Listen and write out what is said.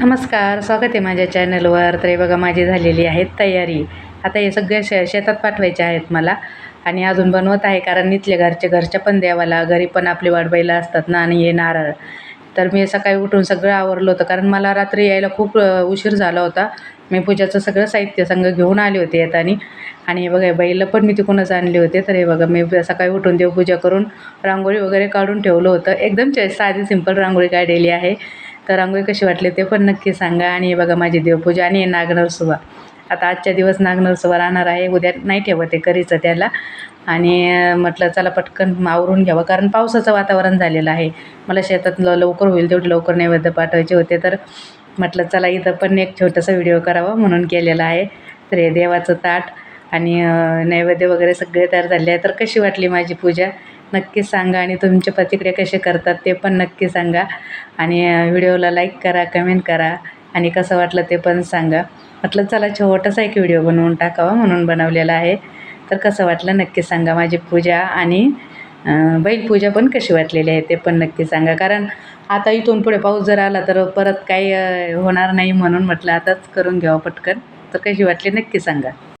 नमस्कार स्वागत आहे माझ्या चॅनलवर तर हे बघा माझी झालेली आहे तयारी. आता हे सगळ्या शे शेतात पाठवायचे आहेत मला. आणि अजून बनवत आहे कारण इथले घरचे घरच्या पण द्यावाला घरी पण आपली वाढवायला असतात ना आणि हे नारळ. तर मी सकाळी उठून सगळं आवरलं होतं कारण मला रात्री यायला खूप उशीर झाला होता. मी पूजाचं सगळं साहित्य संघ घेऊन आले होते येतानी. आणि हे बघा बैल बैलं पण मी तिकडूनच आणले होते. तर हे बघा मी सकाळी उठून देवपूजा करून रांगोळी वगैरे काढून ठेवलं होतं. एकदम च साधी सिंपल रांगोळी काढलेली आहे. तर रांगोळी कशी वाटली ते पण नक्की सांगा. आणि हे बघा माझी देवपूजा आणि नागनरसोबा. आता आजच्या दिवस नागनरसोबा राहणार आहे. उद्या नाही ठेवत आहे करीचं त्याला. आणि म्हटलं चला पटकन आवरून घ्यावं. कारण पावसाचं वातावरण झालेलं आहे. मला शेतात ल लवकर होईल तेवढे लवकर नैवेद्य पाठवायचे होते. तर म्हटलं चला इथं पण एक छोटासा व्हिडिओ करावा म्हणून केलेला आहे. तर हे देवाचं ताट आणि नैवेद्य वगैरे सगळे तयार झाले आहे. तर कशी वाटली माझी पूजा? नक्की सांगा आणि तुमच्या प्रतिक्रिया कसे करतात ते पण नक्की सांगा. आणि व्हिडिओला लाईक करा कमेंट करा आणि कसं वाटलं ते पण सांगा. म्हटलं चला छोटासा एक व्हिडिओ बनवून टाकावा म्हणून बनवलेला आहे. तर कसं वाटलं नक्की सांगा. माझी पूजा आणि बैलपूजा पण कशी वाटलेली आहे ते पण नक्की सांगा. कारण आता इथून पुढे पाऊस जर आला तर परत काही होणार नाही म्हणून म्हटलं आताच करून घ्यावं पटकन. तर कशी वाटली नक्की सांगा.